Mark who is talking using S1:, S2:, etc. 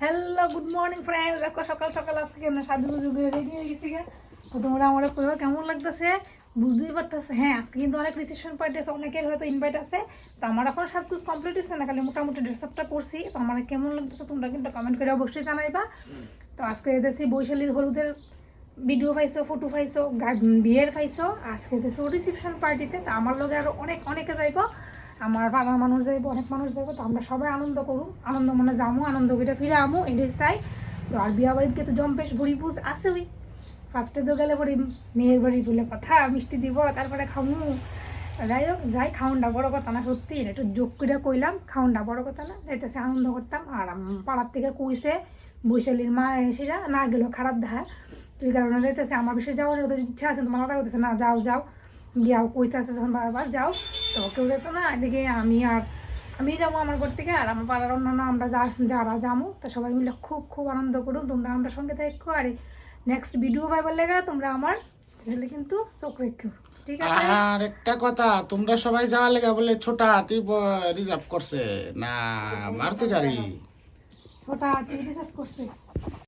S1: Hello good morning friend দেখো, সকাল সকাল আজকে আমরা সাধু যুগে রেডি হয়ে গেছি তো তোমরা আমার পরিবার কেমন লাগতেছে? বুঝতেই পারতেছে। হ্যাঁ আজকে কিন্তু অনেক রিসেপশন পার্টি আছে, অনেকের হয়তো ইনভাইট আছে। তো আমার এখন সাজগুজ কমপ্লিট হচ্ছে না, খালি মোটামুটি ড্রেস আপটা করছি। তো আমার কেমন লাগতেছে তোমরা কিন্তু কমেন্ট করে অবশ্যই জানাইবা। তো আজকে এদেশি বৈশালীর হলুদের ভিডিও পাইছো ফটো পাইছো বিয়ের পাইছো। আজকে এদেশে রিসেপশন পার্টিতে তো আমার লগে আরও অনেক, অনেকে যাইব। আমার পাড়ার মানুষ যাইব অনেক মানুষ যাইব তো আমরা সবাই আনন্দ করুম। আনন্দ মনে যামু, আনন্দ করে ফিরে আমু, এটাই চাই। তো আর বিয়া বাড়িতে তো জম্পেশ ভরি পুজ আসেই। ফার্স্টে তো গেলে পরে মেয়ের বাড়ি বলে কথা, মিষ্টি দিব, তারপরে খামু। যাই হোক, যাই খাউনটা বড় কথা না, সত্যি একটু যোগ করে কইলাম খাউনটা বড় কথা না, যাইতেছে, আনন্দ করতাম। আর পাড়ার থেকে কইছে, বৈশালীর মা এসেরা, না গেল খারাপ দেখা। তুই কারণে যাইতেছে, আমার বিষয়ে যাওয়ার ইচ্ছা আছে, তোমার কথা করতেছে না, যাও যাও। গিয়াও কইতেছে যখন বারবার, যাও। তো কেউ যেত না এদিকে আমি আর আমি যাব আমার ঘর থেকে আর আমার পাড়ার অন্যান্য আমরা যা যারা যাব তো সবাই মিলে খুব খুব আনন্দ করুন তোমরা আমরা সঙ্গে থাকো আর নেক্সট ভিডিও পাইবার লেগে তোমরা আমার তাহলে কিন্তু চোখ রেখো ঠিক আছে?
S2: আর একটা কথা তোমরা সবাই যাওয়ার লেগে বলে ছোটা হাতি রিজার্ভ করছে না মারতে গাড়ি।
S1: ওটা রিজার্ভ করছে।